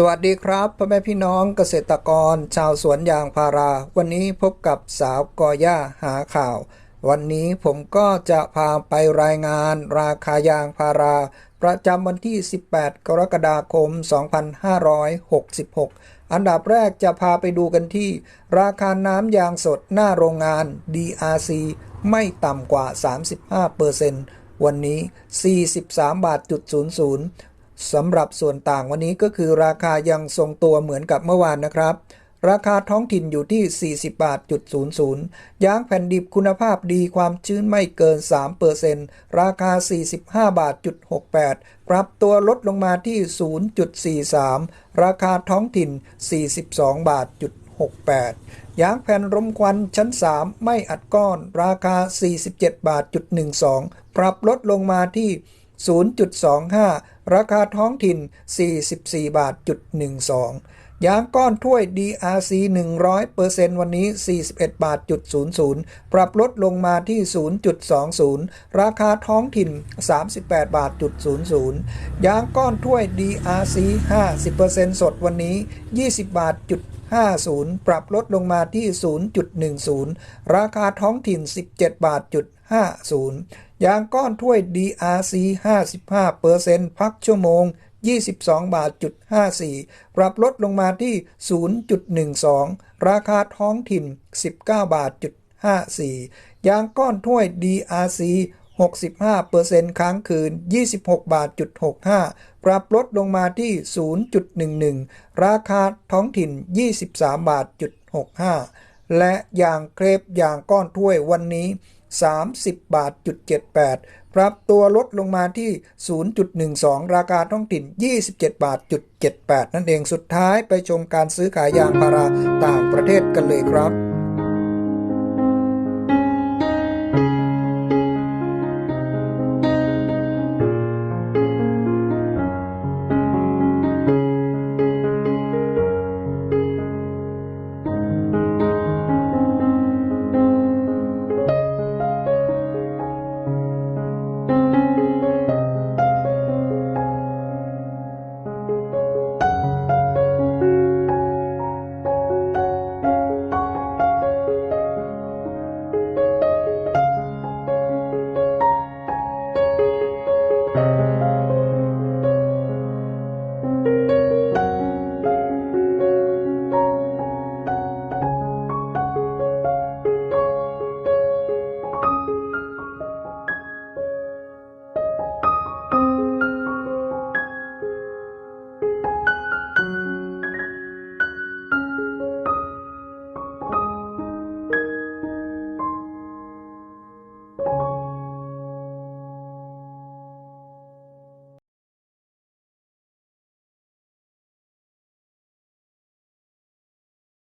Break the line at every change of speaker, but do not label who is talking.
สวัสดีครับพ่อแม่พี่น้องเกษตรกร ชาวสวนยางพารา วันนี้พบกับสาวกอย่าหาข่าว วันนี้ผมก็จะพาไปรายงานราคายางพารา ประจำวันที่ 18 กรกฎาคม 2566 อันดับแรกจะพาไปดูกันที่ ราคาน้ำยางสดหน้าโรงงาน DRC ไม่ต่ำกว่า 35%วันนี้ 43 บาทจุด00 สำหรับส่วนต่างวันนี้ก็คือราคายังทรงตัวเหมือนกับเมื่อวานนะครับ ราคาท้องถิ่นอยู่ที่ 40บาทจุด00ยางแผ่นดิบคุณภาพดีความชื้นไม่เกิน 3%ราคา 45บาทจุด68ปรับตัวลดลงมาที่ 0.43 ราคาท้องถิ่น 42บาทจุด68ยางแผ่นรมควันชั้น 3 ไม่อัดก้อน ราคา 47บาทจุด12ปรับลดลงมาที่ 0.25 ราคาท้องถิ่น 44 บาทจุด12 ยางก้อนถ้วย DRC 100%วันนี้ 41 บาทจุด00 ปรับลดลงมาที่ 0.20 ราคาท้องถิ่น 38 บาทจุด00 ยางก้อนถ้วย DRC 50%สดวันนี้ 20 บาทจุด50 ปรับลดลงมาที่ 0.10 ราคาท้องถิ่น 17 บาทจุด50 ยางก้อนถ้วย DRC 55%พักชั่วโมง 22 บาทจุด54 ปรับลดลงมาที่ 0.12 ราคาท้องถิ่น 19 บาทจุด54 ยางก้อนถ้วย DRC 65%ค้างคืน 26 บาทจุด65 ปรับลดลงมาที่ 0.11 ราคาท้องถิ่น 23 บาทจุด65 และยางเครปยางก้อนถ้วยวันนี้ 30 บาทจุด78 ปรับตัวลดลงมาที่ 0.12 ราคาท้องถิ่น 27 บาทจุด78 นั่นเองสุดท้ายไปชมการซื้อขายยางพาราต่างประเทศกันเลยครับ